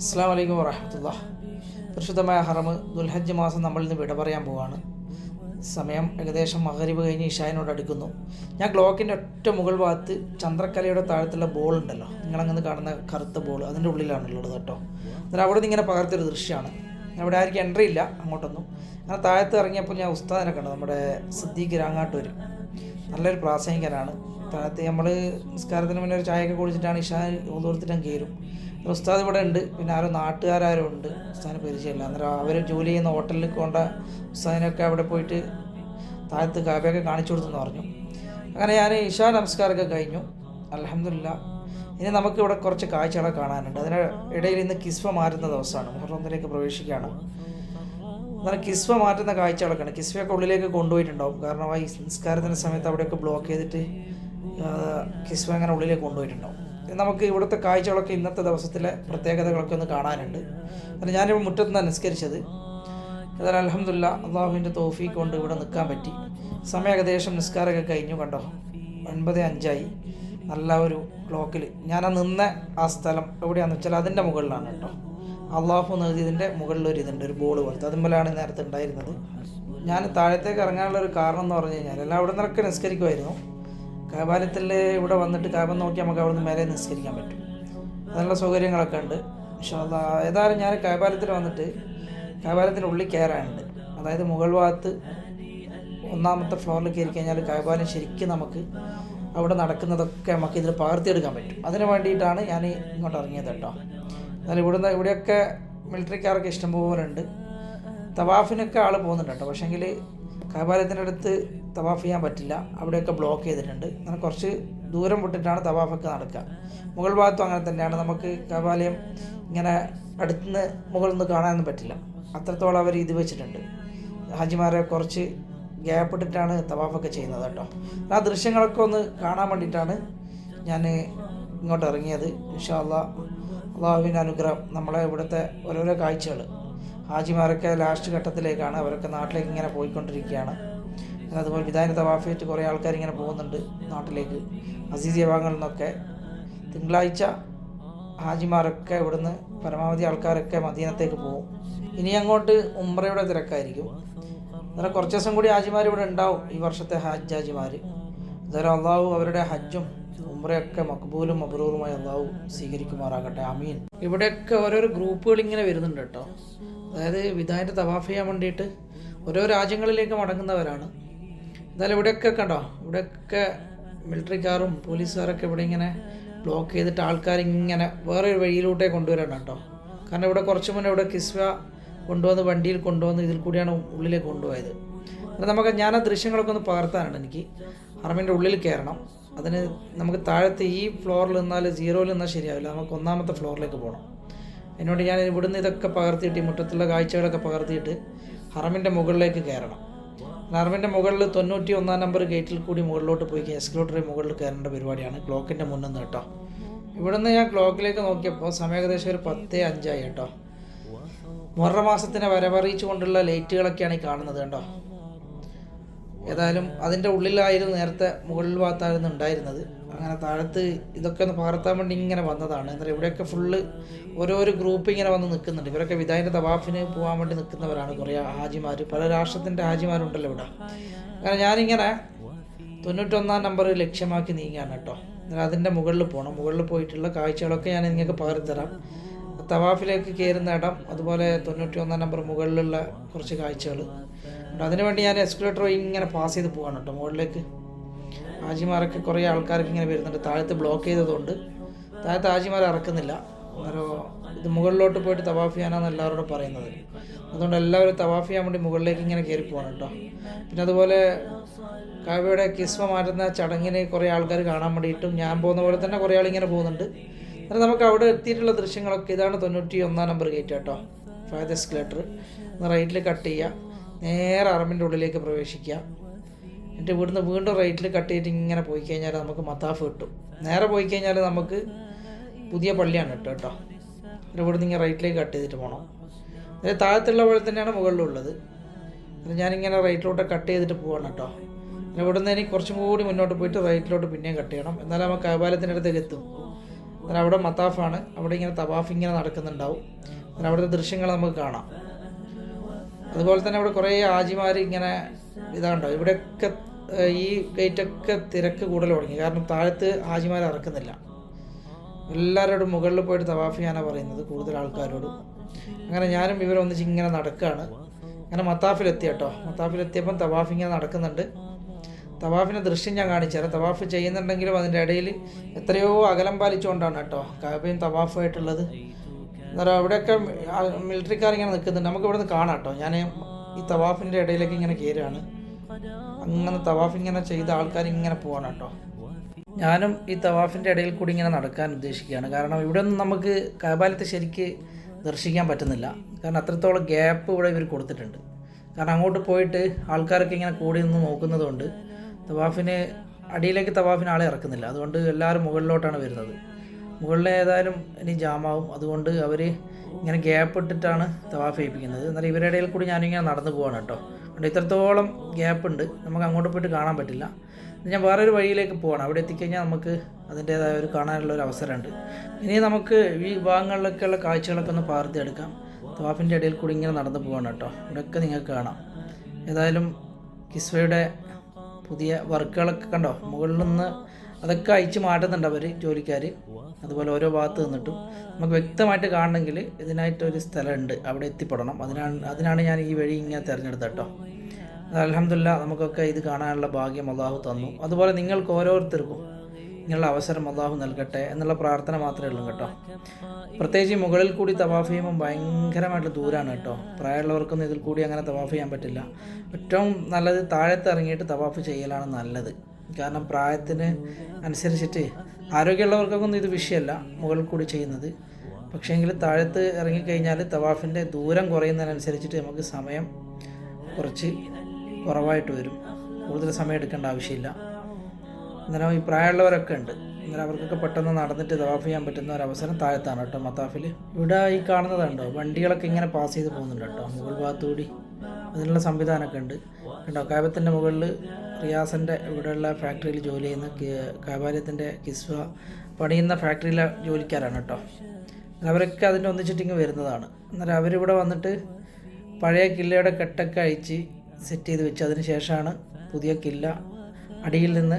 അസ്സാം വലൈക്കും വറഹമത്തുള്ള പരിശുദ്ധമായ ഹറമ് ദുൽഹജ്ജ് മാസം നമ്മളിൽ നിന്ന് വിട പറയാൻ പോവാണ്. സമയം ഏകദേശം മഹരിബ് കഴിഞ്ഞ് ഇഷായനോട് അടുക്കുന്നു. ഞാൻ ഗ്ലോക്കിന്റെ ഒറ്റ മുകൾ ഭാഗത്ത് ചന്ദ്രക്കലയുടെ താഴത്തുള്ള ബോൾ ഉണ്ടല്ലോ നിങ്ങളങ്ങനെ കാണുന്ന കറുത്ത ബോൾ അതിന്റെ ഉള്ളിലാണുള്ളത് കേട്ടോ. എന്നാൽ അവിടെ നിന്ന് ഇങ്ങനെ പകർത്തിയൊരു ദൃശ്യമാണ്. അവിടെ ആർക്കും എൻട്രി ഇല്ല അങ്ങോട്ടൊന്നും. അങ്ങനെ താഴത്ത് ഇറങ്ങിയപ്പോൾ ഞാൻ ഉസ്താദിനെ കണ്ടു നമ്മുടെ സിദ്ദീഖ് രാങ്ങാട്ടൂർ നല്ലൊരു പ്രാസംഗികനാണ്. താഴത്ത് നമ്മൾ നിസ്കാരത്തിന് മുന്നേ ഒരു ചായയൊക്കെ കുടിച്ചിട്ടാണ് ഇഷാൻ ഓതോർത്തിട്ടും കയറും. ഉസ്താദ് ഇവിടെ ഉണ്ട്. പിന്നെ ആരോ നാട്ടുകാരും ഉണ്ട്. ഉസ്താദിന് പരിചയമില്ല. അന്നേരം അവർ ജോലി ചെയ്യുന്ന ഹോട്ടലിൽ കൊണ്ട ഉസ്താദിനൊക്കെ അവിടെ പോയിട്ട് താഴത്ത് കാബയൊക്കെ കാണിച്ചു കൊടുത്തെന്ന് പറഞ്ഞു. അങ്ങനെ ഞാൻ ഇഷാ നമസ്കാരമൊക്കെ കഴിഞ്ഞു. അലഹമില്ല ഇനി നമുക്ക് ഇവിടെ കുറച്ച് കാഴ്ചകളൊക്കെ കാണാനുണ്ട്. അതിന് ഇടയിൽ ഇന്ന് കിസ്വ മാറ്റുന്ന ദിവസമാണ്. മുഹറൊന്നിലേക്ക് പ്രവേശിക്കുകയാണ്. എന്നാൽ കിസ്വ മാറ്റുന്ന കാഴ്ചകളൊക്കെയാണ്. കിസ്വയൊക്കെ ഉള്ളിലേക്ക് കൊണ്ടുപോയിട്ടുണ്ടാവും. കാരണം ആ സംസ്കാരത്തിന്റെ സമയത്ത് അവിടെയൊക്കെ ബ്ലോക്ക് ചെയ്തിട്ട് കിസ്വ അങ്ങനെ ഉള്ളിലേക്ക് കൊണ്ടുപോയിട്ടുണ്ടാവും. നമുക്ക് ഇവിടുത്തെ കാഴ്ചകളൊക്കെ ഇന്നത്തെ ദിവസത്തിലെ പ്രത്യേകതകളൊക്കെ ഒന്ന് കാണാനുണ്ട്. കാരണം ഞാനിപ്പോൾ മുറ്റത്ത് നിന്ന് നിസ്കരിച്ചത്. ഏതായാലും അലഹമില്ല അള്ളാഹുവിന്റെ തോഫീക്ക് കൊണ്ട് ഇവിടെ നിൽക്കാൻ പറ്റി. സമയം ഏകദേശം നിസ്കാരമൊക്കെ കഴിഞ്ഞു കണ്ടോ? ഒൻപത് അഞ്ചായി. നല്ല ഒരു ക്ലോക്കിൽ ഞാൻ ആ നിന്ന ആ സ്ഥലം എവിടെയാണെന്ന് വെച്ചാൽ അതിന്റെ മുകളിലാണ് കേട്ടോ. അള്ളാഹു നൽകിയതിന്റെ മുകളിലൊരു ഇതുണ്ട് ഒരു ബോൾ പോലത്തെ. അതുമ്പോഴാണ് നേരത്തെ ഉണ്ടായിരുന്നത്. ഞാൻ താഴത്തേക്ക് ഇറങ്ങാനുള്ള ഒരു കാരണം എന്ന് പറഞ്ഞു കഴിഞ്ഞാൽ എല്ലാം അവിടെ നിന്നൊക്കെ നിസ്കരിക്കുമായിരുന്നു. കാബാലത്തിൽ ഇവിടെ വന്നിട്ട് കാബം നോക്കി നമുക്ക് അവിടെ നിന്ന് മേലെ നിസ്കരിക്കാൻ പറ്റും. അതിനുള്ള സൗകര്യങ്ങളൊക്കെ ഉണ്ട്. പക്ഷേ ഏതായാലും ഞാൻ കാബാലത്തിൽ വന്നിട്ട് കാബാലത്തിന്റെ ഉള്ളിൽ കയറാനുണ്ട്. അതായത് മുകൾ ഭാഗത്ത് ഒന്നാമത്തെ ഫ്ലോറിൽ കയറി കഴിഞ്ഞാൽ കാബാലം ശരിക്കും നമുക്ക് അവിടെ നടക്കുന്നതൊക്കെ നമുക്ക് ഇതിൽ പകർത്തിയെടുക്കാൻ പറ്റും. അതിന് വേണ്ടിയിട്ടാണ് ഞാൻ ഇങ്ങോട്ട് ഇറങ്ങിയത് കേട്ടോ. എന്നാലും ഇവിടുന്ന് ഇവിടെയൊക്കെ മിലിറ്ററിക്കാർക്ക് ഇഷ്ടംപോലെ ഉണ്ട് തവാഫിനൊക്കെ ആൾ പോകുന്നുണ്ട് കേട്ടോ. പക്ഷേങ്കിൽ കാബാലത്തിന്റെ അടുത്ത് തവാഫ് ചെയ്യാൻ പറ്റില്ല. അവിടെയൊക്കെ ബ്ലോക്ക് ചെയ്തിട്ടുണ്ട്. അങ്ങനെ കുറച്ച് ദൂരം വിട്ടിട്ടാണ് തവാഫൊക്കെ നടക്കുക. മുകൾ ഭാഗത്തും അങ്ങനെ തന്നെയാണ്. നമുക്ക് കാബാലയം ഇങ്ങനെ അടുത്തുനിന്ന് മുകളിൽ നിന്ന് കാണാനൊന്നും പറ്റില്ല. അത്രത്തോളം അവർ ഇത് വെച്ചിട്ടുണ്ട്. ഹാജിമാരെ കുറച്ച് ഗ്യാപ്പ് ഇട്ടിട്ടാണ് തവാഫൊക്കെ ചെയ്യുന്നത് കേട്ടോ. ആ ദൃശ്യങ്ങളൊക്കെ ഒന്ന് കാണാൻ വേണ്ടിയിട്ടാണ് ഞാൻ ഇങ്ങോട്ട് ഇറങ്ങിയത്. ഇൻഷാ അള്ളാ അള്ളാഹുവിന്റെ അനുഗ്രഹം നമ്മളെ ഇവിടുത്തെ ഓരോരോ കാഴ്ചകൾ ഹാജിമാരൊക്കെ ലാസ്റ്റ് ഘട്ടത്തിലേക്കാണ് അവരൊക്കെ നാട്ടിലേക്ക് ഇങ്ങനെ പോയിക്കൊണ്ടിരിക്കുകയാണ്. പിന്നെ അതുപോലെ വിധാന തവാഫേറ്റ് കുറേ ആൾക്കാർ ഇങ്ങനെ പോകുന്നുണ്ട് നാട്ടിലേക്ക്. അസീസിയ ഭാഗങ്ങളിൽ നിന്നൊക്കെ തിങ്കളാഴ്ച ഹാജിമാരൊക്കെ ഇവിടുന്ന് പരമാവധി ആൾക്കാരൊക്കെ മദീനത്തേക്ക് പോകും. ഇനി അങ്ങോട്ട് ഉംറയുടെ തിരക്കായിരിക്കും. അന്നേരം കുറച്ച് ദിവസം കൂടി ഹാജിമാർ ഇവിടെ ഉണ്ടാവും ഈ വർഷത്തെ ഹജ്ജ് ഹാജിമാർ അന്നേരം അള്ളാഹു അവരുടെ ഹജ്ജും ഉംറയൊക്കെ മക്ബൂലും മബ്രൂറുമായി അള്ളാഹു സ്വീകരിക്കുമാറാകട്ടെ. അമീൻ ഇവിടെയൊക്കെ ഓരോരോ ഗ്രൂപ്പുകൾ ഇങ്ങനെ വരുന്നുണ്ട് കേട്ടോ. അതായത് വിധാന്റെ തവാഫ് ചെയ്യാൻ വേണ്ടിയിട്ട് ഓരോ രാജ്യങ്ങളിലേക്ക് മടങ്ങുന്നവരാണ്. എന്നാലും ഇവിടെയൊക്കെ കണ്ടോ? ഇവിടെയൊക്കെ മിലിറ്ററിക്കാരും പോലീസുകാരൊക്കെ ഇവിടെ ഇങ്ങനെ ബ്ലോക്ക് ചെയ്തിട്ട് ആൾക്കാർ ഇങ്ങനെ വേറെ ഒരു വഴിയിലൂടെ കൊണ്ടുവരണം കേട്ടോ. കാരണം ഇവിടെ കുറച്ച് മുന്നേ ഇവിടെ കിസ്വ കൊണ്ടുവന്ന് വണ്ടിയിൽ കൊണ്ടുവന്ന് ഇതിൽ കൂടിയാണ് ഉള്ളിലേക്ക് കൊണ്ടുപോയത്. അപ്പോൾ നമുക്ക് ഞാൻ ആ ദൃശ്യങ്ങളൊക്കെ ഒന്ന് പകർത്താനുണ്ട് എനിക്ക്. ഹറമിന്റെ ഉള്ളിൽ കയറണം. അതിന് നമുക്ക് താഴത്തെ ഈ ഫ്ലോറിൽ നിന്നാൽ സീറോയിൽ നിന്നാൽ ശരിയാവില്ല. നമുക്ക് ഒന്നാമത്തെ ഫ്ലോറിലേക്ക് പോകണം അതിനുവേണ്ടി ഞാൻ ഇവിടുന്ന് ഇതൊക്കെ പകർത്തിയിട്ട് ഈ മുറ്റത്തുള്ള കാഴ്ചകളൊക്കെ പകർത്തിയിട്ട് ഹറമിന്റെ മുകളിലേക്ക് കയറണം. ഹറമിന്റെ മുകളിൽ തൊണ്ണൂറ്റി ഒന്നാം നമ്പർ ഗേറ്റിൽ കൂടി മുകളിലോട്ട് പോയി എസ്കലോട്ടറി മുകളിൽ കയറേണ്ട പരിപാടിയാണ്. ക്ലോക്കിന്റെ മുന്നിൽ നിന്ന് കേട്ടോ. ഇവിടുന്ന് ഞാൻ ക്ലോക്കിലേക്ക് നോക്കിയപ്പോൾ സമയം ഏകദേശം ഒരു പത്ത് അഞ്ചായി കേട്ടോ. മുറ മാസത്തിനെ വരവറിയിച്ചു കൊണ്ടുള്ള ലൈറ്റുകളൊക്കെയാണ് ഈ കാണുന്നത് കേട്ടോ. ഏതായാലും അതിന്റെ ഉള്ളിലായിരുന്നു നേരത്തെ മുകളിൽ ഭാഗത്തായിരുന്നു ഉണ്ടായിരുന്നത്. അങ്ങനെ താഴത്ത് ഇതൊക്കെ ഒന്ന് പകർത്താൻ വേണ്ടി ഇങ്ങനെ വന്നതാണ്. എന്നാൽ ഇവിടെയൊക്കെ ഫുള്ള് ഓരോരോ ഗ്രൂപ്പ് ഇങ്ങനെ വന്ന് നിൽക്കുന്നുണ്ട്. ഇവരൊക്കെ വിദായിന്റെ തവാഫിന് പോകാൻ വേണ്ടി നിൽക്കുന്നവരാണ് കുറേ ഹാജിമാർ പല രാഷ്ട്രത്തിന്റെ ഹാജിമാരുണ്ടല്ലോ ഇവിടെ. അങ്ങനെ ഞാനിങ്ങനെ തൊണ്ണൂറ്റൊന്നാം നമ്പർ ലക്ഷ്യമാക്കി നീങ്ങാണ് കേട്ടോ. എന്നാൽ അതിന്റെ മുകളിൽ പോകണം മുകളിൽ പോയിട്ടുള്ള കാഴ്ചകളൊക്കെ ഞാൻ നിങ്ങൾക്ക് പകർത്തരാം. തവാഫിലേക്ക് കയറുന്ന ഇടം അതുപോലെ തൊണ്ണൂറ്റി ഒന്നാം നമ്പർ മുകളിലുള്ള കുറച്ച് കാഴ്ചകൾ ഉണ്ട്. അതിനുവേണ്ടി ഞാൻ എസ്കുലേറ്റർ വഴി ഇങ്ങനെ പാസ് ചെയ്ത് പോവാണ് കേട്ടോ മുകളിലേക്ക്. ഹാജിമാരൊക്കെ കുറേ ആൾക്കാരൊക്കെ ഇങ്ങനെ വരുന്നുണ്ട്. താഴത്ത് ബ്ലോക്ക് ചെയ്തതുകൊണ്ട് താഴത്ത് ഹാജിമാരെ ഇറക്കുന്നില്ല. അന്നേരം ഇത് മുകളിലോട്ട് പോയിട്ട് തവാഫ് ചെയ്യാനാണ് എല്ലാവരോടും പറയുന്നത്. അതുകൊണ്ട് എല്ലാവരും തവാഫ് ചെയ്യാൻ വേണ്ടി മുകളിലേക്ക് ഇങ്ങനെ കയറി പോകണം കേട്ടോ. പിന്നെ അതുപോലെ കാവ്യയുടെ കിസ്മ മാറ്റുന്ന ചടങ്ങിന് കുറേ ആൾക്കാർ കാണാൻ വേണ്ടിയിട്ടും ഞാൻ പോകുന്ന പോലെ തന്നെ കുറേ ആൾ ഇങ്ങനെ പോകുന്നുണ്ട്. എന്നാൽ നമുക്ക് അവിടെ എത്തിയിട്ടുള്ള ദൃശ്യങ്ങളൊക്കെ ഇതാണ് തൊണ്ണൂറ്റി ഒന്നാം നമ്പർ ഗേറ്റ് കേട്ടോ ഫയർ എസ്കലേറ്റർ റൈറ്റിൽ കട്ട് ചെയ്യുക നേരെ അറമ്പിന്റെ ഉള്ളിലേക്ക് പ്രവേശിക്കുക. എന്നിട്ട് ഇവിടുന്ന് വീണ്ടും റൈറ്റിൽ കട്ട് ചെയ്തിട്ട് ഇങ്ങനെ പോയി കഴിഞ്ഞാൽ നമുക്ക് മത്താഫ് കിട്ടും. നേരെ പോയി കഴിഞ്ഞാൽ നമുക്ക് പുതിയ പള്ളിയാണ് കിട്ടുക കേട്ടോ. എന്നിട്ട് ഇവിടുന്ന് ഇങ്ങനെ റൈറ്റിലേക്ക് കട്ട് ചെയ്തിട്ട് പോകണം അതിന് താഴത്തുള്ള പോലെ തന്നെയാണ് മുകളിലുള്ളത്. അത് ഞാനിങ്ങനെ റൈറ്റിലോട്ട് കട്ട് ചെയ്തിട്ട് പോവാണ് കേട്ടോ. ഇവിടുന്ന് എനിക്ക് കുറച്ചും കൂടി മുന്നോട്ട് പോയിട്ട് റൈറ്റിലോട്ട് പിന്നെയും കട്ട് ചെയ്യണം. എന്നാലും നമുക്ക് കൈപാലത്തിന്റെ അടുത്തേക്ക് എത്തും. എന്നാൽ അവിടെ മത്താഫാണ് അവിടെ ഇങ്ങനെ തവാഫ് ഇങ്ങനെ നടക്കുന്നുണ്ടാവും. അന്നേരം അവിടുത്തെ ദൃശ്യങ്ങൾ നമുക്ക് കാണാം. അതുപോലെ തന്നെ ഇവിടെ കുറേ ആജിമാർ ഇങ്ങനെ ഇതാണ്ടോ? ഇവിടെയൊക്കെ ഈ ഗേറ്റൊക്കെ തിരക്ക് കൂടുതൽ തുടങ്ങി. കാരണം താഴത്ത് ആജിമാർ ഇറക്കുന്നില്ല. എല്ലാവരോടും മുകളിൽ പോയിട്ട് തവാഫ് ചെയ്യാനാണ് പറയുന്നത് കൂടുതൽ ആൾക്കാരോടും. അങ്ങനെ ഞാനും ഇവരൊന്നിച്ച് ഇങ്ങനെ നടക്കുകയാണ് അങ്ങനെ മത്താഫിലെത്തി കേട്ടോ മത്താഫിലെത്തിയപ്പം തവാഫ് ഇങ്ങനെ നടക്കുന്നുണ്ട്. തവാഫിന്റെ ദൃശ്യം ഞാൻ കാണിച്ചു തരാം. തവാഫ് ചെയ്യുന്നുണ്ടെങ്കിലും അതിന്റെ ഇടയിൽ എത്രയോ അകലം പാലിച്ചുകൊണ്ടാണ് കേട്ടോ കാബയും തവാഫുമായിട്ടുള്ളത്. അന്നേരം അവിടെയൊക്കെ മിലിറ്ററിക്കാർ ഇങ്ങനെ നിൽക്കുന്നുണ്ട്. നമുക്ക് ഇവിടെ നിന്ന് കാണാം കേട്ടോ. ഞാൻ ഈ തവാഫിന്റെ ഇടയിലേക്ക് ഇങ്ങനെ കയറുകയാണ്. അങ്ങനെ തവാഫ് ഇങ്ങനെ ചെയ്ത ആൾക്കാർ ഇങ്ങനെ പോകണം കേട്ടോ. ഞാനും ഈ തവാഫിന്റെ ഇടയിൽ കൂടി ഇങ്ങനെ നടക്കാൻ ഉദ്ദേശിക്കുകയാണ്. കാരണം ഇവിടെ ഒന്നും നമുക്ക് കബാലത്തെ ശരിക്ക് ദർശിക്കാൻ പറ്റുന്നില്ല. കാരണം അത്രത്തോളം ഗ്യാപ്പ് ഇവിടെ ഇവർ കൊടുത്തിട്ടുണ്ട്. കാരണം അങ്ങോട്ട് പോയിട്ട് ആൾക്കാരൊക്കെ ഇങ്ങനെ കൂടി നിന്ന് നോക്കുന്നതുകൊണ്ട് തവാഫിന് അടിയിലേക്ക് തവാഫിന് ആളെ ഇറക്കുന്നില്ല. അതുകൊണ്ട് എല്ലാവരും മുകളിലോട്ടാണ് വരുന്നത്. മുകളിൽ ഏതായാലും ഇനി ജാമാവും. അതുകൊണ്ട് അവർ ഇങ്ങനെ ഗ്യാപ്പ് ഇട്ടിട്ടാണ് തവാഫ് ചെയ്യിപ്പിക്കുന്നത്. എന്നാൽ ഇവരുടെ ഇടയിൽ കൂടി ഞാനിങ്ങനെ നടന്നു പോവാണ് കേട്ടോ. അതുകൊണ്ട് ഇത്രത്തോളം ഗ്യാപ്പ് ഉണ്ട്. നമുക്ക് അങ്ങോട്ട് പോയിട്ട് കാണാൻ പറ്റില്ല. ഞാൻ വേറൊരു വഴിയിലേക്ക് പോവാണ്. അവിടെ എത്തിക്കഴിഞ്ഞാൽ നമുക്ക് അതിന്റേതായ ഒരു കാണാനുള്ള ഒരു അവസരമുണ്ട്. ഇനി നമുക്ക് ഈ ഭാഗങ്ങളിലൊക്കെയുള്ള കാഴ്ചകളൊക്കെ ഒന്ന് പകർത്തിയെടുക്കാം തവാഫിന്റെ ഇടയിൽ കൂടി ഇങ്ങനെ നടന്നു പോവാണ് കേട്ടോ. ഇവിടെയൊക്കെ നിങ്ങൾക്ക് കാണാം. ഏതായാലും കിസ്വയുടെ പുതിയ വർക്കുകളൊക്കെ കണ്ടോ? മുകളിൽ നിന്ന് അതൊക്കെ അയച്ച് മാറ്റുന്നുണ്ട് അവർ ജോലിക്കാർ അതുപോലെ ഓരോ ഭാഗത്ത് നിന്നിട്ടും. നമുക്ക് വ്യക്തമായിട്ട് കാണണമെങ്കിൽ ഇതിനായിട്ടൊരു സ്ഥലമുണ്ട്. അവിടെ എത്തിപ്പെടണം. അതിനാണ് അതിനാണ് ഞാൻ ഈ വഴി ഇങ്ങനെ തിരഞ്ഞെടുത്തത് കേട്ടോ അലഹമില്ല നമുക്കൊക്കെ ഇത് കാണാനുള്ള ഭാഗ്യം അള്ളാഹു തന്നു. അതുപോലെ നിങ്ങൾക്ക് ഓരോരുത്തർക്കും നിങ്ങളുടെ അവസരം അള്ളാഹു നൽകട്ടെ എന്നുള്ള പ്രാർത്ഥന മാത്രമേ ഉള്ളൂ കേട്ടോ. പ്രത്യേകിച്ച് മുകളിൽ കൂടി തവാഫ് ചെയ്യുമ്പോൾ ഭയങ്കരമായിട്ട് ദൂരമാണ് കേട്ടോ. പ്രായമുള്ളവർക്കൊന്നും ഇതിൽ കൂടി അങ്ങനെ തവാഫ് ചെയ്യാൻ പറ്റില്ല. ഏറ്റവും നല്ലത് താഴത്ത് ഇറങ്ങിയിട്ട് തവാഫ് ചെയ്യലാണ് നല്ലത്. കാരണം പ്രായത്തിന് അനുസരിച്ചിട്ട് ആരോഗ്യമുള്ളവർക്കൊന്നും ഇത് വിഷയമല്ല മുകളിൽ കൂടി ചെയ്യുന്നത്. പക്ഷേങ്കിൽ താഴത്ത് ഇറങ്ങിക്കഴിഞ്ഞാൽ തവാഫിന്റെ ദൂരം കുറയുന്നതിനനുസരിച്ചിട്ട് നമുക്ക് സമയം കുറച്ച് കുറവായിട്ട് വരും. കൂടുതൽ സമയം എടുക്കേണ്ട ആവശ്യമില്ല. അന്നേരം ഈ പ്രായമുള്ളവരൊക്കെ ഉണ്ട്. അന്നേരം അവർക്കൊക്കെ പെട്ടെന്ന് നടന്നിട്ട് തവാഫ് ചെയ്യാൻ പറ്റുന്ന ഒരു അവസരം താഴത്താണ് കേട്ടോ മത്താഫിൽ ഇവിടെ ഈ കാണുന്നതുണ്ടോ വണ്ടികളൊക്കെ ഇങ്ങനെ പാസ് ചെയ്ത് പോകുന്നുണ്ട് കേട്ടോ. മുകൾ ഭാഗത്തുകൂടി അതിനുള്ള സംവിധാനമൊക്കെ ഉണ്ട്. കേട്ടോ കാബത്തിന്റെ മുകളിൽ റിയാസിന്റെ ഇവിടെയുള്ള ഫാക്ടറിയിൽ ജോലി ചെയ്യുന്ന കാബാലയത്തിന്റെ കിസ്വ പണിയുന്ന ഫാക്ടറിയിലെ ജോലിക്കാരാണ് കേട്ടോ. അവരൊക്കെ അതിന്റെ ഒന്നിച്ചിട്ടിങ്ങ് വരുന്നതാണ്. അന്നേരം അവരിവിടെ വന്നിട്ട് പഴയ കില്ലയുടെ കെട്ടൊക്കെ അഴിച്ച് സെറ്റ് ചെയ്ത് വെച്ച് അതിന് ശേഷമാണ് പുതിയ കില്ല അടിയിൽ നിന്ന്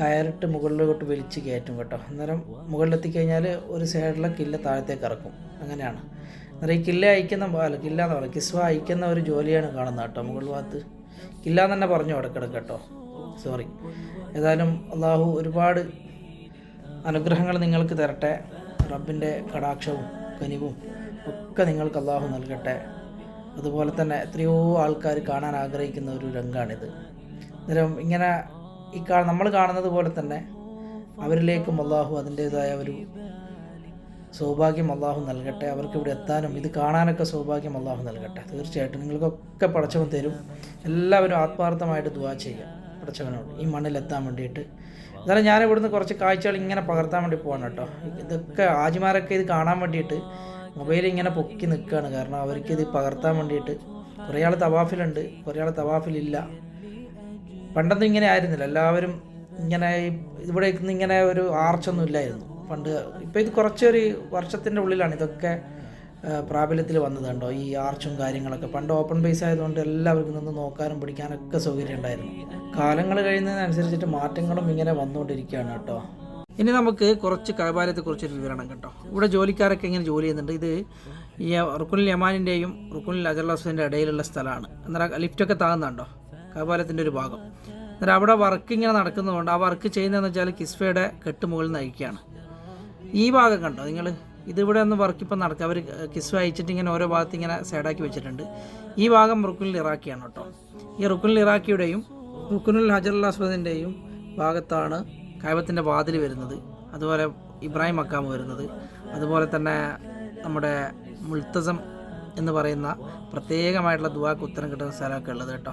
കയറിട്ട് മുകളിലോട്ട് വലിച്ച് കയറ്റും കേട്ടോ. അന്നേരം മുകളിലെത്തിക്കഴിഞ്ഞാൽ ഒരു സൈഡിലെ കില്ല താഴത്തേക്ക് ഇറക്കും. അങ്ങനെയാണ്. അന്നേരം ഈ കില്ല അയക്കുന്ന അല്ല കില്ല എന്ന് പറയുന്നത് കിസ്വ അയക്കുന്ന ഒരു ജോലിയാണ് കാണുന്നത് കേട്ടോ മുകൾ ഭാഗത്ത്. എന്ന് തന്നെ പറഞ്ഞു ഇടക്കിടക്ക് കേട്ടോ. സോറി ഏതായാലും അള്ളാഹു ഒരുപാട് അനുഗ്രഹങ്ങൾ നിങ്ങൾക്ക് തരട്ടെ. റബ്ബിന്റെ കടാക്ഷവും കനിവും ഒക്കെ നിങ്ങൾക്ക് അള്ളാഹു നൽകട്ടെ. അതുപോലെ തന്നെ എത്രയോ ആൾക്കാർ കാണാൻ ആഗ്രഹിക്കുന്ന ഒരു രംഗമാണിത് അന്നേരം ഇങ്ങനെ ഈ കാ നമ്മൾ കാണുന്നത് പോലെ തന്നെ അവരിലേക്കും അള്ളാഹു അതിന്റേതായ ഒരു സൗഭാഗ്യം അള്ളാഹു നൽകട്ടെ. അവർക്ക് ഇവിടെ എത്താനും ഇത് കാണാനൊക്കെ സൗഭാഗ്യം അള്ളാഹു നൽകട്ടെ. തീർച്ചയായിട്ടും നിങ്ങൾക്കൊക്കെ പടച്ചവൻ തരും. എല്ലാവരും ആത്മാർത്ഥമായിട്ട് ദുവാ ചെയ്യുക. പടച്ചവനോട് ഈ മണ്ണിലെത്താൻ വേണ്ടിയിട്ട്. എന്നാലും ഞാൻ ഇവിടുന്ന് കുറച്ച് കാഴ്ചകൾ ഇങ്ങനെ പകർത്താൻ വേണ്ടി പോകണം കേട്ടോ. ഇതൊക്കെ ആജിമാരൊക്കെ ഇത് കാണാൻ വേണ്ടിയിട്ട് മൊബൈൽ ഇങ്ങനെ പൊക്കി നിൽക്കുകയാണ്. കാരണം അവർക്ക് ഇത് പകർത്താൻ വേണ്ടിയിട്ട് കുറേ ആൾ തവാഫിലുണ്ട്. കുറേ ആൾ തവാഫിലില്ല. പണ്ടൊന്നും ഇങ്ങനെ ആയിരുന്നില്ല. എല്ലാവരും ഇങ്ങനെ ഇവിടെ ഇങ്ങനെ ഒരു ആർച്ചൊന്നും ഇല്ലായിരുന്നു. പണ്ട് ഇപ്പോൾ ഇത് കുറച്ചൊരു വർഷത്തിന്റെ ഉള്ളിലാണ് ഇതൊക്കെ പ്രാബല്യത്തിൽ വന്നത് കണ്ടോ? ഈ ആർച്ചും കാര്യങ്ങളൊക്കെ. പണ്ട് ഓപ്പൺ ബേസ് ആയതുകൊണ്ട് എല്ലാവർക്കും നിന്ന് നോക്കാനും പിടിക്കാനൊക്കെ സൗകര്യം ഉണ്ടായിരുന്നു. കാലങ്ങൾ കഴിയുന്നതിനനുസരിച്ചിട്ട് മാറ്റങ്ങളും ഇങ്ങനെ വന്നുകൊണ്ടിരിക്കുകയാണ് കേട്ടോ. ഇനി നമുക്ക് കുറച്ച് കൈബാലത്തെ കുറിച്ചൊരു വിവരണം കേട്ടോ ഇവിടെ ജോലിക്കാരൊക്കെ ഇങ്ങനെ ജോലി ചെയ്യുന്നുണ്ട്. ഇത് ഈ റുക്കുനിൽ യമാനിന്റെയും റുക്കുനിൽ അജർലാസിന്റെ ഇടയിലുള്ള സ്ഥലമാണ്. അന്നേരം ലിഫ്റ്റൊക്കെ താങ്ങുന്നുണ്ടോ? കൈബാലത്തിന്റെ ഒരു ഭാഗം. അന്നേരം അവിടെ വർക്ക് ഇങ്ങനെ നടക്കുന്നതുകൊണ്ട് ആ വർക്ക് ചെയ്യുന്നതെന്ന് വെച്ചാൽ കിസ്ഫയുടെ കെട്ടുമുകളിൽ നയിക്കുകയാണ് ഈ ഭാഗം കണ്ടോ? നിങ്ങൾ ഇതിവിടെ ഒന്ന് വർക്ക് ഇപ്പം നടക്കുക അവർ കിസ് അയച്ചിട്ട് ഇങ്ങനെ ഓരോ ഭാഗത്ത് ഇങ്ങനെ സൈഡാക്കി വെച്ചിട്ടുണ്ട്. ഈ ഭാഗം റുക്കുനിൽ ഇറാക്കിയാണ് കേട്ടോ. ഈ റുക്കുനിൽ ഇറാക്കിയുടെയും റുക്കുനുൽ ഹജറുൽ അസ്വദിന്റെയും ഭാഗത്താണ് കൈവത്തിന്റെ വാതിൽ വരുന്നത്. അതുപോലെ ഇബ്രാഹിം അക്കാമ് വരുന്നത്. അതുപോലെ തന്നെ നമ്മുടെ മുൾത്തസം എന്ന് പറയുന്ന പ്രത്യേകമായിട്ടുള്ള ദുവാക്ക് ഉത്തരം കിട്ടുന്ന സ്ഥലമൊക്കെ ഉള്ളത് കേട്ടോ.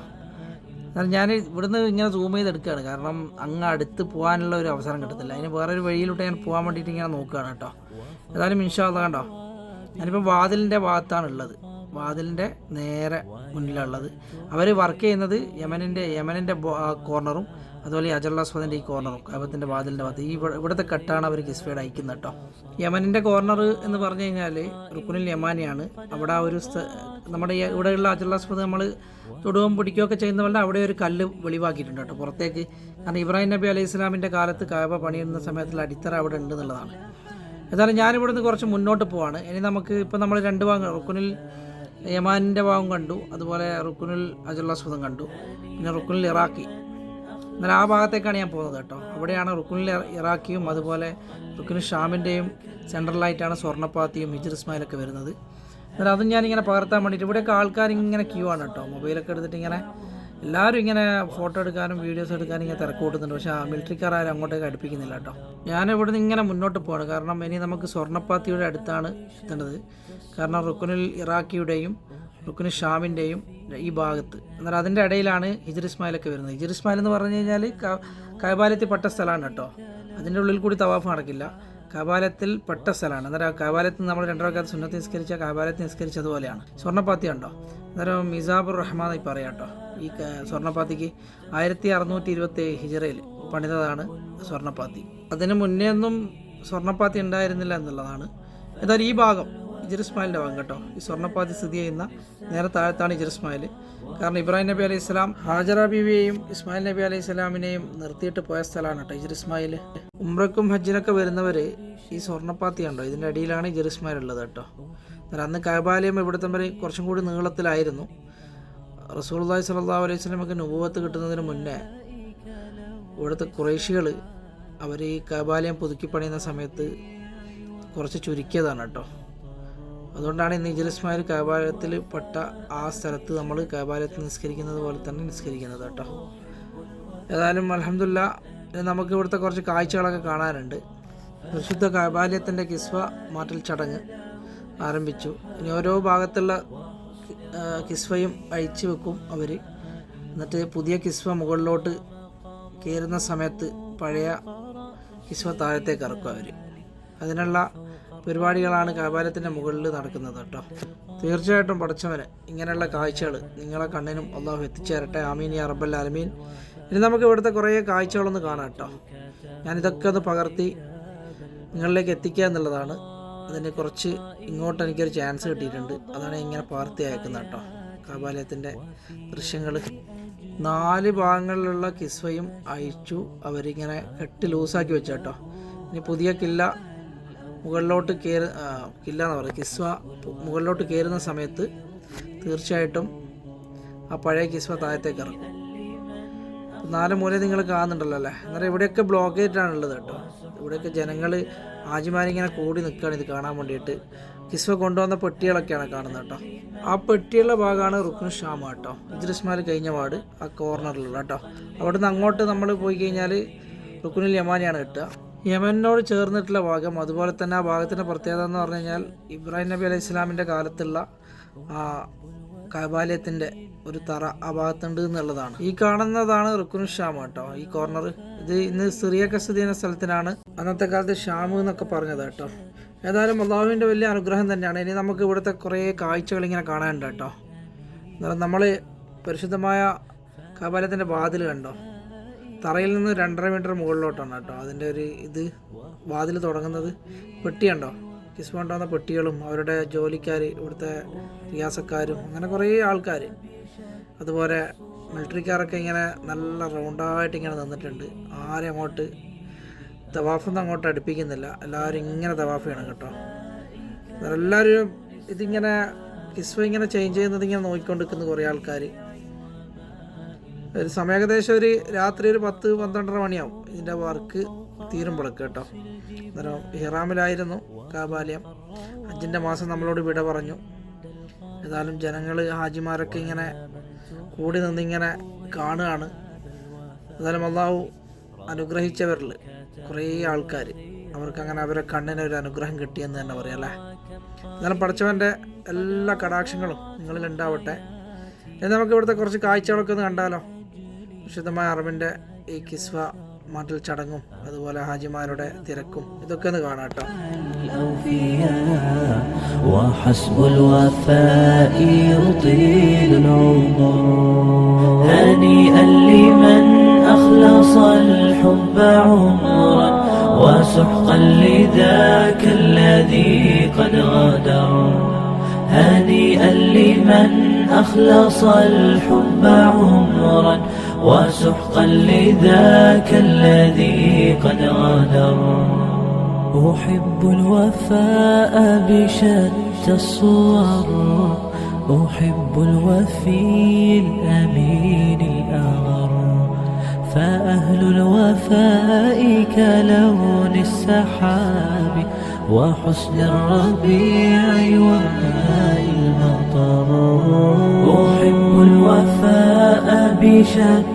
എന്നാൽ ഞാൻ ഇവിടുന്ന് ഇങ്ങനെ സൂം ചെയ്ത് എടുക്കുകയാണ് കാരണം അങ്ങ് അടുത്ത് പോകാനുള്ള ഒരു അവസരം കിട്ടത്തില്ല. അതിന് വേറൊരു വഴിയിലോട്ട് ഞാൻ പോകാൻ വേണ്ടിയിട്ട് ഇങ്ങനെ നോക്കുകയാണ് കേട്ടോ. ഏതായാലും ഇൻഷാല്ല കണ്ടോ? ഞാനിപ്പോൾ വാതിലിന്റെ ഭാഗത്താണ് ഉള്ളത്. വാതിലിന്റെ നേരെ മുന്നിലുള്ളത് അവർ വർക്ക് ചെയ്യുന്നത് യമനിന്റെ യമനിന്റെ കോർണറും അതുപോലെ ഈ അജർലാസ്വദിന്റെ ഈ കോർണറും കാബത്തിന്റെ വാതിലിന്റെ ഭാഗത്ത് ഈ ഇവിടുത്തെ കട്ടാണ് അവർ കിസ്ഫേഡ് അയക്കുന്നത് കേട്ടോ. യമനിന്റെ കോർണർ എന്ന് പറഞ്ഞു കഴിഞ്ഞാൽ റുക്കുനിൽ യമാനിയാണ്. അവിടെ ആ ഒരു നമ്മുടെ ഇവിടെയുള്ള അജർലാസ്വദ് നമ്മൾ തൊടുകയും പിടിക്കുകയൊക്കെ ചെയ്യുന്ന പോലെ അവിടെ ഒരു കല്ല് വെളിവാക്കിയിട്ടുണ്ട് കേട്ടോ. പുറത്തേക്ക് കാരണം ഇബ്രാഹിം നബി അലൈഹി ഇസ്ലാമിന്റെ കാലത്ത് കാബ പണിയുന്ന സമയത്തുള്ള അടിത്തറ അവിടെ ഉണ്ട് എന്നുള്ളതാണ്. ഏതായാലും നിന്ന് കുറച്ച് മുന്നോട്ട് പോവാണ്. ഇനി നമുക്ക് ഇപ്പം നമ്മൾ രണ്ട് ഭാഗം റുക്കുനിൽ യമാനിന്റെ ഭാഗം കണ്ടു. അതുപോലെ റുക്കുനിൽ അജുല്ലാസ്വദം കണ്ടു. പിന്നെ റുക്കുനിൽ ഇറാഖി. എന്നാൽ ആ ഭാഗത്തേക്കാണ് ഞാൻ പോകുന്നത് കേട്ടോ. അവിടെയാണ് റുക്കുനിൽ ഇറാഖിയും അതുപോലെ റുക്കുനു ഷാമിന്റെയും സെൻട്രലായിട്ടാണ് സ്വർണപ്പാത്തിയും ഹിജർ ഇസ്മായിലൊക്കെ വരുന്നത്. എന്നാൽ അതും ഞാനിങ്ങനെ പകർത്താൻ വേണ്ടിയിട്ട് ഇവിടെയൊക്കെ ആൾക്കാർ ഇങ്ങനെ ക്യൂ ആണ് കേട്ടോ. മൊബൈലൊക്കെ എടുത്തിട്ട് ഇങ്ങനെ എല്ലാവരും ഇങ്ങനെ ഫോട്ടോ എടുക്കാനും വീഡിയോസ് എടുക്കാനും ഇങ്ങനെ തിരക്ക് കൂട്ടുന്നുണ്ട്. പക്ഷേ ആ മിലിറ്ററിക്കാരും അങ്ങോട്ടേക്ക് അടുപ്പിക്കുന്നില്ല കേട്ടോ. ഞാൻ നിന്ന് ഇങ്ങനെ മുന്നോട്ട് പോവാണ്. കാരണം ഇനി നമുക്ക് സ്വർണപ്പാത്തിയുടെ അടുത്താണ് എത്തേണ്ടത്. കാരണം റുക്കുനിൽ ഇറാഖിയുടെയും റുക്കുനിൽ ഷാമിന്റെയും ഈ ഭാഗത്ത്. എന്നാൽ അതിന്റെ ഇടയിലാണ് ഹിജർ ഇസ്മായിലൊക്കെ വരുന്നത്. ഹിജർ ഇസ്മായിൽ എന്ന് പറഞ്ഞു കഴിഞ്ഞാൽ കൈബാലത്തിൽ പെട്ട സ്ഥലമാണ് കേട്ടോ. അതിന്റെ ഉള്ളിൽ കൂടി തവാഫ് നടക്കില്ല. കപാലത്തിൽ പെട്ട സ്ഥലമാണ്. അന്നേരം കപാലത്തിൽ നമ്മൾ രണ്ടാൾക്കാർ സുന്നത്ത് നിസ്കരിച്ച കപാലത്ത് നിസ്കരിച്ചതുപോലെയാണ് സ്വർണപ്പാത്തി ഉണ്ടോ? അന്നേരം മിസാബുർ റഹ്മാൻ ഈ പറയാം കേട്ടോ. ഈ സ്വർണപ്പാത്തിക്ക് ആയിരത്തി അറുന്നൂറ്റി ഇരുപത്തി ഹിജറയിൽ പണിതതാണ് സ്വർണപ്പാത്തി. അതിന് മുന്നേ ഒന്നും സ്വർണപ്പാത്തി ഉണ്ടായിരുന്നില്ല എന്നുള്ളതാണ്. എന്നാൽ ഈ ഭാഗം ഇജർ ഇസ്മായിലിന്റെ ഭാഗം കേട്ടോ. ഈ സ്വർണപ്പാതി സ്ഥിതി ചെയ്യുന്ന നേരെ താഴത്താണ് ഇജർ ഇസ്മായിൽ കാരണം ഇബ്രാഹിം നബി അലൈഹി സ്വലാം ഹാജറ ബീവിയെയും ഇസ്മായിൽ നബി അലൈഹി സ്വലാമിനെയും നിർത്തിയിട്ട് പോയ സ്ഥലമാണ് കേട്ടോ ഈ ജെറുസ്മായിൽ ഉംറക്കും ഹജ്ജിനൊക്കെ വരുന്നവർ ഈ സ്വർണപ്പാത്തി ഉണ്ടോ ഇതിന്റെ അടിയിലാണ് ഈ ഇസ്മായിൽ ഉള്ളത് കേട്ടോ അന്ന് കബാലയം ഇവിടുത്തെ വരെ കുറച്ചും കൂടി നീളത്തിലായിരുന്നു. റസൂൽല്ലാഹി സ്വല്ലല്ലാഹു അലൈഹി സ്വലമൊക്കെ നുപൂവത്ത് കിട്ടുന്നതിന് മുന്നേ ഇവിടുത്തെ കുറേശികൾ അവർ ഈ കബാലയം പുതുക്കി പണിയുന്ന സമയത്ത് കുറച്ച് ചുരുക്കിയതാണ് കേട്ടോ. അതുകൊണ്ടാണ് ഇന്ന് ഇജലസ്മാര് കൈബാലയത്തിൽ പെട്ട ആ സ്ഥലത്ത് നമ്മൾ കൈബാലയത്തിൽ നിസ്കരിക്കുന്നത് പോലെ തന്നെ നിസ്കരിക്കുന്നത് കേട്ടോ. ഏതായാലും അലഹമില്ല നമുക്ക് ഇവിടുത്തെ കുറച്ച് കാഴ്ചകളൊക്കെ കാണാനുണ്ട്. വിശുദ്ധ കൈബാലയത്തിന്റെ കിസ്വ മാറ്റൽ ചടങ്ങ് ആരംഭിച്ചു. ഇനി ഓരോ ഭാഗത്തുള്ള കിസ്വയും അഴിച്ചു വെക്കും അവർ എന്നിട്ട് പുതിയ കിസ്വ മുകളിലോട്ട് കയറുന്ന സമയത്ത് പഴയ കിസ്വ താഴത്തേക്ക് ഇറക്കും അവർ അതിനുള്ള പരിപാടികളാണ് കപാലത്തിന്റെ മുകളിൽ നടക്കുന്നത് കേട്ടോ. തീർച്ചയായിട്ടും പഠിച്ചവന് ഇങ്ങനെയുള്ള കാഴ്ചകൾ നിങ്ങളെ കണ്ണിനും അള്ളാഹു എത്തിച്ചേരട്ടെ. ആമീൻ യാ റബ്ബൽ ആലമീൻ. ഇനി നമുക്ക് ഇവിടുത്തെ കുറേ കാഴ്ചകളൊന്ന് കാണാം കേട്ടോ. ഞാനിതൊക്കെ ഒന്ന് പകർത്തി നിങ്ങളിലേക്ക് എത്തിക്കുക എന്നുള്ളതാണ്. അതിന് കുറച്ച് ഇങ്ങോട്ട് എനിക്കൊരു ചാൻസ് കിട്ടിയിട്ടുണ്ട്. അതാണ് ഇങ്ങനെ പകർത്തി അയക്കുന്നത് കേട്ടോ. കപാലയത്തിന്റെ ദൃശ്യങ്ങൾ നാല് ഭാഗങ്ങളിലുള്ള കിസ്വയും അയച്ചു അവരിങ്ങനെ കെട്ടി ലൂസാക്കി വെച്ച കേട്ടോ. ഇനി പുതിയ കില്ല മുകളിലോട്ട് കയറി കില്ല എന്ന് പറയുക. കിസ്വ മുകളിലോട്ട് കയറുന്ന സമയത്ത് തീർച്ചയായിട്ടും ആ പഴയ കിസ്വ താഴത്തേക്ക് ഇറങ്ങും നാല് മൂല നിങ്ങൾ കാണുന്നുണ്ടല്ലോ അല്ലേ? അന്നേരം ഇവിടെയൊക്കെ ബ്ലോക്കേറ്റാണ് ഉള്ളത് കേട്ടോ. ഇവിടെയൊക്കെ ജനങ്ങൾ ആജിമാരിങ്ങനെ കൂടി നിൽക്കുകയാണ് ഇത് കാണാൻ വേണ്ടിയിട്ട്. കിസ്വ കൊണ്ടുവന്ന പെട്ടികളൊക്കെയാണ് കാണുന്നത് കേട്ടോ. ആ പെട്ടിയുള്ള ഭാഗമാണ് റുക്നു ഷാമ കേട്ടോ. ഇജ്രിസ്മാൽ കഴിഞ്ഞ വാർഡ് ആ കോർണറിലുള്ള കേട്ടോ. അവിടെ നിന്ന് അങ്ങോട്ട് നമ്മൾ പോയി കഴിഞ്ഞാൽ റുക്കുനിൽ യമാനിയാണ് കിട്ടുക. യമനോട് ചേർന്നിട്ടുള്ള ഭാഗം അതുപോലെ തന്നെ ആ ഭാഗത്തിന്റെ പ്രത്യേകത എന്ന് പറഞ്ഞു കഴിഞ്ഞാൽ ഇബ്രാഹിം നബി അലൈഹി ഇസ്ലാമിന്റെ കാലത്തുള്ള ആ കബാലയത്തിന്റെ ഒരു തറ ആ ഭാഗത്തുണ്ട് എന്നുള്ളതാണ്. ഈ കാണുന്നതാണ് റുക്കുനു ഷാം കേട്ടോ ഈ കോർണർ ഇത് ഇന്ന് സിറിയ കസ്തി എന്ന സ്ഥലത്തിനാണ് അന്നത്തെ കാലത്ത് ഷാമ് എന്നൊക്കെ പറഞ്ഞത് കേട്ടോ. ഏതായാലും അള്ളാഹുവിന്റെ വലിയ അനുഗ്രഹം തന്നെയാണ്. ഇനി നമുക്ക് ഇവിടുത്തെ കുറേ കാഴ്ചകൾ ഇങ്ങനെ കാണാനുണ്ട് കേട്ടോ. നമ്മൾ പരിശുദ്ധമായ കപാലത്തിന്റെ വാതിൽ കണ്ടോ? തറയിൽ നിന്ന് രണ്ടര മീറ്റർ മുകളിലോട്ടാണ് കേട്ടോ. അതിന്റെ ഒരു ഇത് വാതിൽ തുടങ്ങുന്നത്. പെട്ടിയുണ്ടോ കണ്ടോ? വന്ന പെട്ടികളും അവരുടെ ജോലിക്കാർ ഇവിടുത്തെ റിയാസക്കാരും അങ്ങനെ കുറേ ആൾക്കാർ അതുപോലെ മിലിറ്ററിക്കാരൊക്കെ ഇങ്ങനെ നല്ല റൗണ്ടായിട്ട് ഇങ്ങനെ നിന്നിട്ടുണ്ട്. ആരും അങ്ങോട്ട് തവാഫൊന്നും അങ്ങോട്ട് അടുപ്പിക്കുന്നില്ല. എല്ലാവരും ഇങ്ങനെ തവാഫ് ചെയ്യണം കേട്ടോ. എല്ലാവരും ഇതിങ്ങനെ കിസ്വ ഇങ്ങനെ ചേഞ്ച് ചെയ്യുന്നത് ഇങ്ങനെ നോക്കിക്കൊണ്ടിരിക്കുന്ന കുറേ ആൾക്കാർ ഒരു സമയം ഏകദേശം ഒരു രാത്രി ഒരു പത്ത് പന്ത്രണ്ടര മണിയാവും. ഇതിന്റെ വർക്ക് തീരുമ്പോഴൊക്കെ കേട്ടോ. അന്നേരം ഹിറാമിലായിരുന്നു കാബാലയം. അഞ്ചിന്റെ മാസം നമ്മളോട് വിട പറഞ്ഞു. ഏതായാലും ജനങ്ങൾ ഹാജിമാരൊക്കെ ഇങ്ങനെ കൂടി നിന്നിങ്ങനെ കാണുകയാണ്. ഏതായാലും അള്ളാഹു അനുഗ്രഹിച്ചവരിൽ കുറേ ആൾക്കാർ അവർക്ക് അങ്ങനെ അവരെ കണ്ണിന് ഒരു അനുഗ്രഹം കിട്ടിയെന്ന് തന്നെ പറയാം അല്ലേ? എന്നാലും പഠിച്ചവന്റെ എല്ലാ കടാക്ഷങ്ങളും നിങ്ങളിൽ ഉണ്ടാവട്ടെ. ഇനി നമുക്ക് ഇവിടുത്തെ കുറച്ച് കാഴ്ചകളൊക്കെ ഒന്ന് കണ്ടാലോ? വിശുദ്ധമായ അറിവിൻ്റെ ഈ കിസ്വ മാറ്റൽ ചടങ്ങും അതുപോലെ ഹാജിമാരുടെ തിരക്കും ഇതൊക്കെ ഒന്ന് കാണാം കേട്ടോ الأوفياء وحسب الوفاء يطيل العمر هنيئا لمن أخلص الحب عمرا وسحقا لذاك الذي قد غدر هنيئا لمن أخلص الحب عمرا وسحقا لذاك الذي قد غدر أحب الوفاء بشتى الصور أحب الوفي الأمين الأغر. فأهل الوفاء كلون السحاب. وحسن الربيع وماء المطر. أحب الوفاء بشتى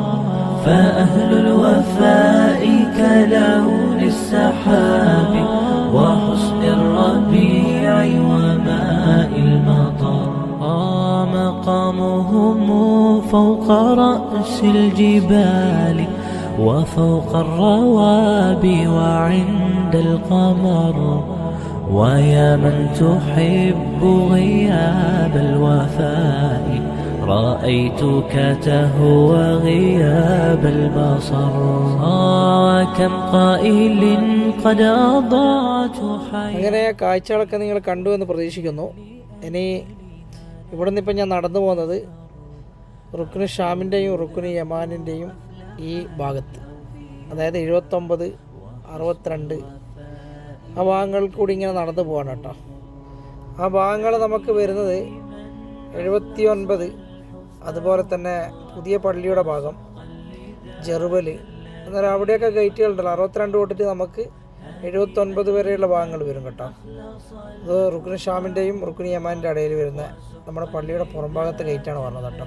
فأهل الوفاء كلون السحاب وحسن الربيع وماء المطر. مقامهم فوق رأس الجبال وفوق الروابي وعند القمر. ويا من تحب غياب الوفاء رأيتك تهوى غياب البصر آه كم قائل قد أضعت حياتي അങ്ങനെ കാഴ്ചകളൊക്കെ നിങ്ങൾ കണ്ടു എന്ന് പ്രതീക്ഷിക്കുന്നു ഇനി ഇവിടെ നിന്ന് ഇപ്പം ഞാൻ നടന്നു പോകുന്നത് റുക്കുന് ഷാമിൻ്റെയും റുക്കുന് യമാനിൻ്റെയും ഈ ഭാഗത്ത് അതായത് എഴുപത്തൊമ്പത് അറുപത്തിരണ്ട് ആ ഭാഗങ്ങൾ കൂടി ഇങ്ങനെ നടന്നു പോവാണ് കേട്ടോ ആ ഭാഗങ്ങൾ നമുക്ക് വരുന്നത് എഴുപത്തി ഒൻപത് അതുപോലെ തന്നെ പുതിയ പള്ളിയുടെ ഭാഗം ജെറുബൽ എന്നാൽ അവിടെയൊക്കെ ഗേറ്റുകളുണ്ടല്ലോ അറുപത്തിരണ്ട് തൊട്ടിട്ട് നമുക്ക് എഴുപത്തൊൻപത് വരെയുള്ള ഭാഗങ്ങൾ വരും കേട്ടോ. ഇത് റുക്ന് ഷാമിന്റെയും റുക്കിണി യമാന്റെ ഇടയിൽ വരുന്ന നമ്മുടെ പള്ളിയുടെ പുറംഭാഗത്തെ ഗേറ്റാണ് പറഞ്ഞത് കേട്ടോ.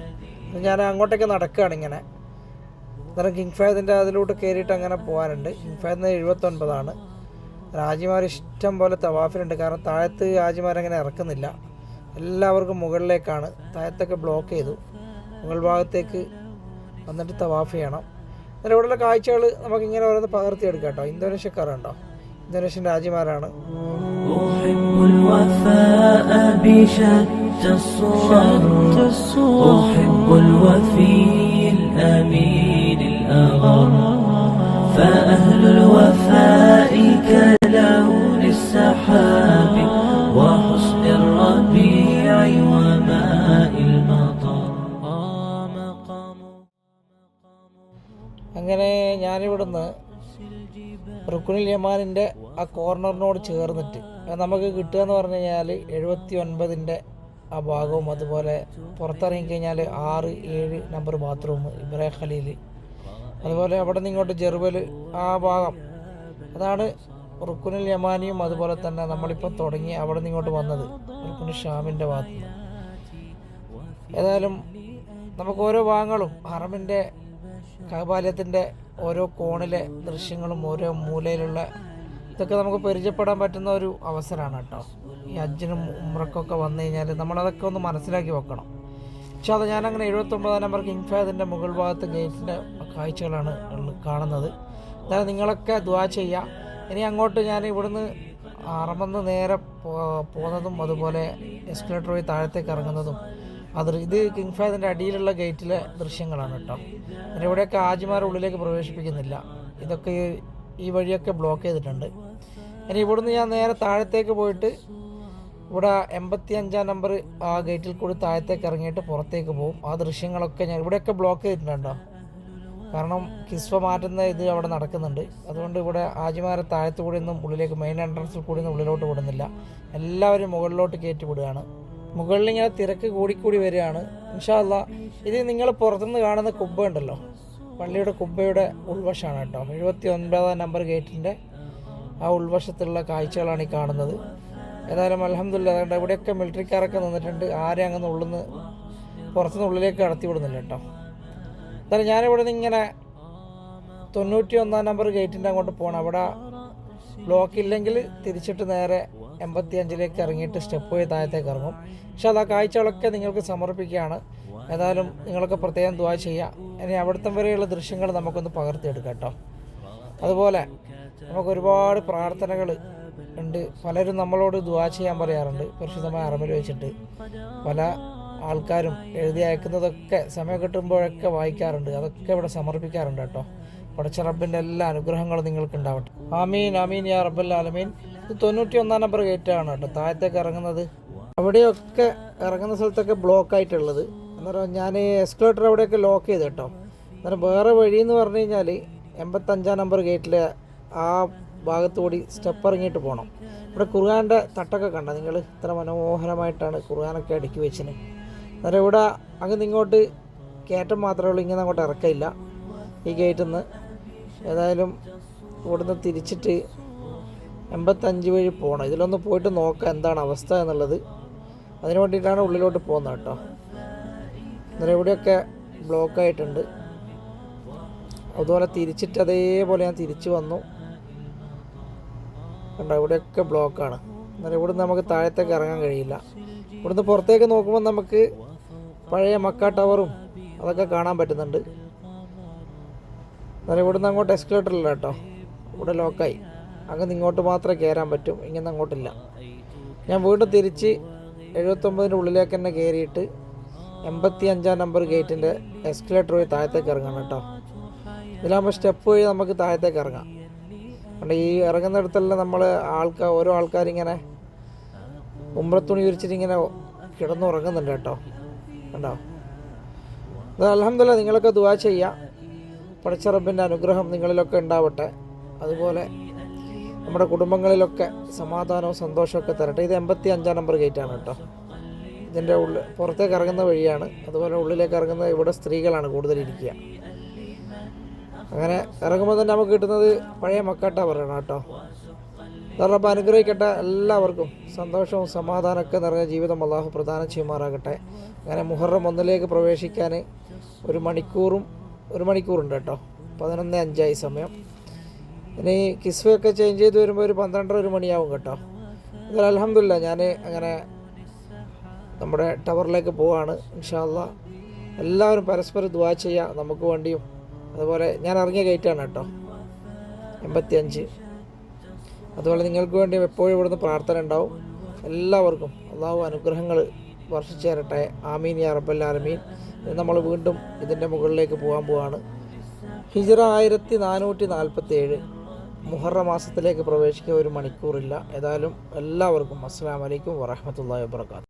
ഞാൻ അങ്ങോട്ടേക്ക് നടക്കുകയാണ് ഇങ്ങനെ. അന്നേരം കിങ് ഫാദിന്റെ അതിലോട്ട് കയറിയിട്ട് അങ്ങനെ പോകാനുണ്ട്. കിങ് ഫയദിന് എഴുപത്തൊൻപതാണ്. രാജിമാർ ഇഷ്ടം പോലെ തവാഫിലുണ്ട്. കാരണം താഴത്ത് രാജിമാരങ്ങനെ ഇറക്കുന്നില്ല. എല്ലാവർക്കും മുകളിലേക്കാണ്. താഴത്തൊക്കെ ബ്ലോക്ക് ചെയ്തു. മുകൾ ഭാഗത്തേക്ക് വന്നിട്ട് തവാഫ് ചെയ്യണം അന്നേരം ഇവിടെയുള്ള കാഴ്ചകൾ നമുക്കിങ്ങനെ ഓരോന്ന് പകർത്തിയെടുക്കാം കേട്ടോ ഇന്തോനേഷ്യക്കാരുണ്ടോ ഇന്തോനേഷ്യൻ രാജ്യമാരാണ് أحب الوفاء بشتى الصور أحب الوفي الأمين الأغر فأهل الوفاء كلون السحاب ഞാനിവിടുന്ന് റുക്കുനിൽ യമാനിന്റെ ആ കോർണറിനോട് ചേർന്നിട്ട് നമുക്ക് കിട്ടുക എന്ന് പറഞ്ഞു കഴിഞ്ഞാൽ എഴുപത്തി ഒൻപതിന്റെ ആ ഭാഗവും അതുപോലെ പുറത്തിറങ്ങിക്കഴിഞ്ഞാൽ ആറ് ഏഴ് നമ്പർ ബാത്റൂം ഇബ്രാഹിം ഖലീൽ അതുപോലെ അവിടെ നിന്ന് ഇങ്ങോട്ട് ജെറുവൽ ആ ഭാഗം. അതാണ് റുക്കുനിൽ യമാനിയും അതുപോലെ തന്നെ നമ്മളിപ്പോൾ തുടങ്ങി അവിടെ നിന്ന് ഇങ്ങോട്ട് വന്നത്. റുക്കുനിൽ ഷാമിന്റെ ഭാഗത്ത്. ഏതായാലും നമുക്ക് ഓരോ ഭാഗങ്ങളും ഹറമിന്റെ കബാലയത്തിന്റെ ഓരോ കോണിലെ ദൃശ്യങ്ങളും ഓരോ മൂലയിലുള്ള ഇതൊക്കെ നമുക്ക് പരിചയപ്പെടാൻ പറ്റുന്ന ഒരു അവസരമാണ് കേട്ടോ. ഈ അജ്ജിനും ഉമ്രക്കൊക്കെ വന്നു കഴിഞ്ഞാൽ നമ്മളതൊക്കെ ഒന്ന് മനസ്സിലാക്കി വെക്കണം. പക്ഷെ അത് ഞാനങ്ങനെ എഴുപത്തൊമ്പതാം നമ്പർ കിങ് ഫാദിന്റെ മുകൾ ഭാഗത്ത് ഗേറ്റിന്റെ കാഴ്ചകളാണ് കാണുന്നത്. അതായത് നിങ്ങളൊക്കെ ദ്വാ ചെയ്യുക ഇനി അങ്ങോട്ട് ഞാൻ ഇവിടുന്ന് അറമെന്ന് നേരെ പോകുന്നതും അതുപോലെ എസ്കലേറ്റർ വഴി താഴത്തേക്ക് ഇറങ്ങുന്നതും അത് ഇത് കിങ് ഫാദിന്റെ അടിയിലുള്ള ഗേറ്റിലെ ദൃശ്യങ്ങളാണ് കേട്ടോ. ഇവിടെയൊക്കെ ആജിമാരെ ഉള്ളിലേക്ക് പ്രവേശിപ്പിക്കുന്നില്ല. ഇതൊക്കെ ഈ വഴിയൊക്കെ ബ്ലോക്ക് ചെയ്തിട്ടുണ്ട്. ഇനി ഇവിടുന്ന് ഞാൻ നേരെ താഴത്തേക്ക് പോയിട്ട് ഇവിടെ എൺപത്തി അഞ്ചാം നമ്പർ ആ ഗേറ്റിൽ കൂടി താഴത്തേക്ക് ഇറങ്ങിയിട്ട് പുറത്തേക്ക് പോകും. ആ ദൃശ്യങ്ങളൊക്കെ ഞാൻ ഇവിടെയൊക്കെ ബ്ലോക്ക് ചെയ്തിട്ടുണ്ടോ? കാരണം കിസ്വ മാറ്റുന്ന ഇത് അവിടെ നടക്കുന്നുണ്ട്. അതുകൊണ്ട് ഇവിടെ ആജിമാരെ താഴത്തു കൂടി ഒന്നും ഉള്ളിലേക്ക് മെയിൻ എൻട്രൻസിൽ കൂടി ഒന്നും ഉള്ളിലോട്ട് വിടുന്നില്ല. എല്ലാവരും മുകളിലോട്ട് കയറ്റി വിടുകയാണ്. മുകളിൽ ഇങ്ങനെ തിരക്ക് കൂടിക്കൂടി വരികയാണ്. ഇൻഷാല്ല ഇത് നിങ്ങൾ പുറത്തുനിന്ന് കാണുന്ന കുബ്ബ ഉണ്ടല്ലോ? പള്ളിയുടെ കുബ്ബയുടെ ഉൾവശമാണ് കേട്ടോ. എഴുപത്തി ഒൻപതാം നമ്പർ ഗേറ്റിന്റെ ആ ഉൾവശത്തുള്ള കാഴ്ചകളാണ് ഈ കാണുന്നത്. ഏതായാലും അലഹമില്ല അതുകൊണ്ട് ഇവിടെയൊക്കെ മിലിറ്ററിക്കാരൊക്കെ നിന്നിട്ടുണ്ട്. ആരെ അങ്ങനെ ഉള്ളിൽ നിന്ന് പുറത്തുനിന്ന് ഉള്ളിലേക്ക് കടത്തി വിടുന്നില്ല കേട്ടോ. എന്തായാലും ഞാനിവിടെ നിന്ന് ഇങ്ങനെ തൊണ്ണൂറ്റി ഒന്നാം നമ്പർ ഗേറ്റിന്റെ അങ്ങോട്ട് പോകണം അവിടെ ബ്ലോക്ക് ഇല്ലെങ്കിൽ തിരിച്ചിട്ട് നേരെ എൺപത്തി അഞ്ചിലേക്ക് ഇറങ്ങിയിട്ട് സ്റ്റെപ്പ് വഴി താഴത്തേക്ക് ഇറങ്ങും. പക്ഷെ അത് ആ കാഴ്ചകളൊക്കെ നിങ്ങൾക്ക് സമർപ്പിക്കുകയാണ്. ഏതായാലും നിങ്ങളൊക്കെ പ്രത്യേകം ദ്വാ ചെയ്യുക ഇനി അവിടുത്തെ വരെയുള്ള ദൃശ്യങ്ങൾ നമുക്കൊന്ന് പകർത്തിയെടുക്കാം കേട്ടോ. അതുപോലെ നമുക്ക് ഒരുപാട് പ്രാർത്ഥനകൾ ഉണ്ട്. പലരും നമ്മളോട് ദ്വാ ചെയ്യാൻ പറയാറുണ്ട്. പരിശുദ്ധമായ അറമിൽ വെച്ചിട്ട് പല ആൾക്കാരും എഴുതി അയക്കുന്നതൊക്കെ സമയം കിട്ടുമ്പോഴൊക്കെ വായിക്കാറുണ്ട്. അതൊക്കെ ഇവിടെ സമർപ്പിക്കാറുണ്ട് കേട്ടോ. പടച്ച റബ്ബിന്റെ എല്ലാ അനുഗ്രഹങ്ങളും നിങ്ങൾക്ക് ഉണ്ടാവട്ടെ. ആമീൻ ആമീൻ യാ റബ്ബൽ ആലമീൻ. ഇത് തൊണ്ണൂറ്റി ഒന്നാം നമ്പർ ഗേറ്റാണ് കേട്ടോ. താഴത്തേക്ക് ഇറങ്ങുന്നത്. അവിടെയൊക്കെ ഇറങ്ങുന്ന സ്ഥലത്തൊക്കെ ബ്ലോക്ക് ആയിട്ടുള്ളത്. അന്നേരം ഞാൻ എസ്കലേറ്റർ അവിടെയൊക്കെ ലോക്ക് ചെയ്ത് കേട്ടോ. അന്നേരം വേറെ വഴി എന്ന് പറഞ്ഞു കഴിഞ്ഞാൽ എൺപത്തഞ്ചാം നമ്പർ ഗേറ്റിലെ ആ ഭാഗത്തുകൂടി സ്റ്റെപ്പ് ഇറങ്ങിയിട്ട് പോകണം ഇവിടെ ഖുർആാന്റെ തട്ടൊക്കെ കണ്ട നിങ്ങൾ ഇത്ര മനോഹരമായിട്ടാണ് ഖുർആാനൊക്കെ അടുക്കി വെച്ചിന് അന്നേരം ഇവിടെ അങ്ങ് ഇങ്ങോട്ട് കയറ്റം മാത്രമേ ഉള്ളൂ. ഇങ്ങനെ അങ്ങോട്ട് ഇറക്കയില്ല ഈ ഗേറ്റിൽ നിന്ന് ഏതായാലും ഇവിടുന്ന് തിരിച്ചിട്ട് എൺപത്തഞ്ച് വഴി പോകണം ഇതിലൊന്ന് പോയിട്ട് നോക്കാം എന്താണ് അവസ്ഥ എന്നുള്ളത്. അതിന് വേണ്ടിയിട്ടാണ് ഉള്ളിലോട്ട് പോകുന്നത് കേട്ടോ. ഇന്നലെ ഇവിടെയൊക്കെ ബ്ലോക്ക് ആയിട്ടുണ്ട്. അതുപോലെ തിരിച്ചിട്ട് അതേപോലെ ഞാൻ തിരിച്ചു വന്നു. കണ്ടോ ഇവിടെയൊക്കെ ബ്ലോക്കാണ് എന്നാലും ഇവിടുന്ന് നമുക്ക് താഴത്തേക്ക് ഇറങ്ങാൻ കഴിയില്ല. ഇവിടുന്ന് പുറത്തേക്ക് നോക്കുമ്പോൾ നമുക്ക് പഴയ മക്ക ടവറും അതൊക്കെ കാണാൻ പറ്റുന്നുണ്ട്. അന്നേരം ഇവിടുന്ന് അങ്ങോട്ട് എസ്കലേറ്ററില്ല കേട്ടോ. ഇവിടെ ലോക്കായി അങ്ങ് ഇങ്ങോട്ട് മാത്രമേ കയറാൻ പറ്റും. ഇങ്ങനെ അങ്ങോട്ടില്ല. ഞാൻ വീണ്ടും തിരിച്ച് എഴുപത്തൊമ്പതിന്റെ ഉള്ളിലേക്ക് തന്നെ കയറിയിട്ട് എൺപത്തി അഞ്ചാം നമ്പർ ഗേറ്റിന്റെ എസ്കലേറ്റർ വഴി താഴത്തേക്ക് ഇറങ്ങണം കേട്ടോ. ഇതിലാകുമ്പോൾ സ്റ്റെപ്പ് വഴി നമുക്ക് താഴത്തേക്ക് ഇറങ്ങാം. അതുകൊണ്ട് ഈ ഇറങ്ങുന്നിടത്തെല്ലാം നമ്മൾ ആൾക്കാർ ഓരോ ആൾക്കാരിങ്ങനെ ഉമ്രത്തുണി വിരിച്ചിട്ട് ഇങ്ങനെ കിടന്നുറങ്ങുന്നുണ്ട് കേട്ടോ. കണ്ടോ? അത് അലഹമില്ല നിങ്ങളൊക്കെ ദുവാ ചെയ്യുക പഠിച്ച റബ്ബിന്റെ അനുഗ്രഹം നിങ്ങളിലൊക്കെ ഉണ്ടാവട്ടെ. അതുപോലെ നമ്മുടെ കുടുംബങ്ങളിലൊക്കെ സമാധാനവും സന്തോഷമൊക്കെ തരട്ടെ. ഇത് എൺപത്തി അഞ്ചാം നമ്പർ ഗേറ്റാണ് കേട്ടോ. ഇതിന്റെ ഉള്ളിൽ പുറത്തേക്ക് ഇറങ്ങുന്ന വഴിയാണ്. അതുപോലെ ഉള്ളിലേക്ക് ഇറങ്ങുന്ന ഇവിടെ സ്ത്രീകളാണ് കൂടുതൽ ഇരിക്കുക. അങ്ങനെ ഇറങ്ങുമ്പോൾ തന്നെ നമുക്ക് കിട്ടുന്നത് പഴയ മക്കാട്ട പറയണം കേട്ടോ. അതോടൊപ്പം അനുഗ്രഹിക്കട്ടെ എല്ലാവർക്കും. സന്തോഷവും സമാധാനമൊക്കെ നിറഞ്ഞ ജീവിതം അള്ളാഹു പ്രദാനം ചെയ്യുമാറാകട്ടെ. അങ്ങനെ മുഹറം ഒന്നിലേക്ക് പ്രവേശിക്കാൻ ഒരു മണിക്കൂറും ഒരു മണിക്കൂറുണ്ട് കേട്ടോ. പതിനൊന്ന് അഞ്ചായി സമയം. ഇനി കിസ്വയൊക്കെ ചേഞ്ച് ചെയ്ത് വരുമ്പോൾ ഒരു പന്ത്രണ്ടര ഒരു മണിയാവും കേട്ടോ. എന്നാൽ അലഹമില്ല ഞാൻ അങ്ങനെ നമ്മുടെ ടവറിലേക്ക് പോവാണ് ഇൻഷാല്ല എല്ലാവരും പരസ്പരം ദ്വാ ചെയ്യുക നമുക്ക് വേണ്ടിയും. അതുപോലെ ഞാൻ ഇറങ്ങിയ ഗേറ്റാണ് കേട്ടോ. എൺപത്തി അഞ്ച് അതുപോലെ നിങ്ങൾക്ക് വേണ്ടി എപ്പോഴും ഇവിടുന്ന് പ്രാർത്ഥന ഉണ്ടാവും. എല്ലാവർക്കും അള്ളാഹു അനുഗ്രഹങ്ങൾ വർഷിച്ചു തരട്ടെ ആമീൻ യാ റബ്ബൽ നമ്മൾ വീണ്ടും ഇതിന്റെ മുകളിലേക്ക് പോകാൻ പോവാണ്. ഹിജറ ആയിരത്തി നാനൂറ്റി നാൽപ്പത്തി ഏഴ് മുഹറ മാസത്തിലേക്ക് പ്രവേശിക്കാൻ ഒരു മണിക്കൂറില്ല. ഏതായാലും എല്ലാവർക്കും അസ്സാം വലൈക്കും വറഹമത്തല്ലാ വാബർക്കാത്തു